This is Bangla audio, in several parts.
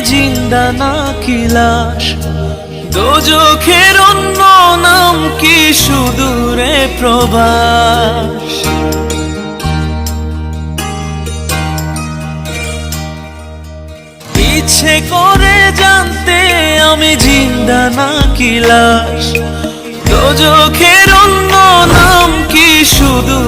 জিন্দা না কিলাস দোজখের অন্য নাম কি সুদূরে প্রবাস? ইচ্ছে করে জানতে আমি জিন্দা না কিলাস দোজখের অন্য নাম কি সুদূরে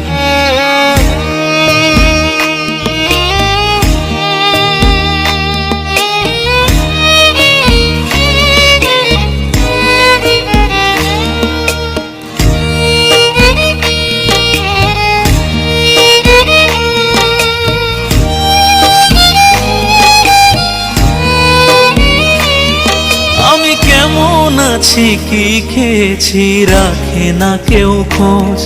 আছি কি খেয়েছি রাখে না কেউ খোঁজ।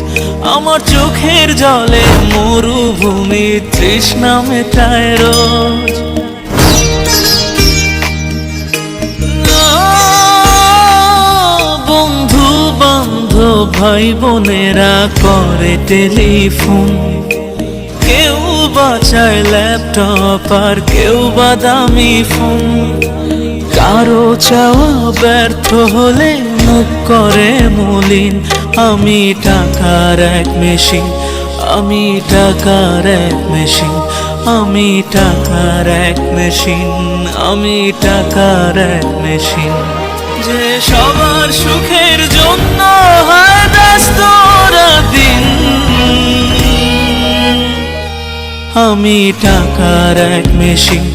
আমার চোখের জলে মরুভূমি তৃষ্ণা মেটায় রোজ। বন্ধু বান্ধব, ভাই বোনেরা করে টেলিফোন। কেউ বাঁচায় ল্যাপটপ আর কেউ বাদামি ফোন। কারও চাওয়া ব্যর্থ হলে মুখ করে মলিন। আমি টাকার এক মেশিন, আমি টাকার এক মেশিন, আমি টাকার এক মেশিন, আমি টাকার এক মেশিন। যে সবার সুখের জন্য দিন। আমি টাকার এক মেশিন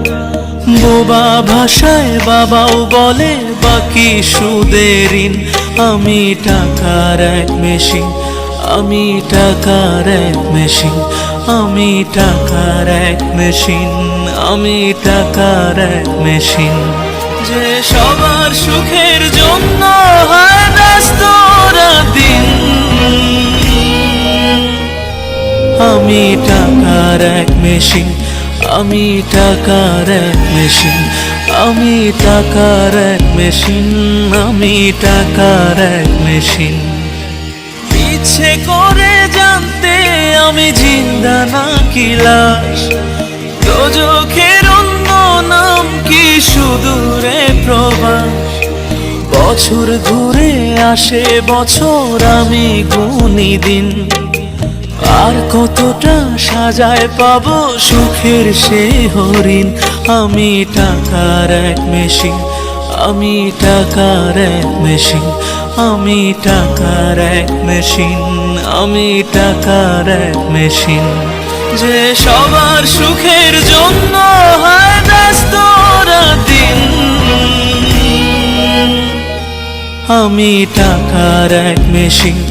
বোবা ভাষায় বাবাও বলে, বাকি সুদেরিন আমি টাকার এক মেশিন, আমি টাকার এক মেশিন, আমি টাকার এক মেশিন, আমি টাকার এক মেশিন। যে সবার সুখের জন্য দিন, আমি টাকার এক মেশিন আমি টাকার এক মেশিন, আমি টাকার এক মেশিন, আমি টাকার এক মেশিন। ইচ্ছে করে জানতে আমি জিন্দা না কি লাশ। দোজখের অন্য নাম কি সুদূরে প্রবাস? বছর ঘুরে আসে বছর আমি গুনি দিন। আর কতটা সাজায় পাব সুখের সে হরিণ? আমি টাকার এক মেশিন, আমি টাকার এক মেশিন, আমি টাকার এক মেশিন, আমি টাকার এক মেশিন। যে সবার সুখের জন্য আমি টাকার এক মেশিন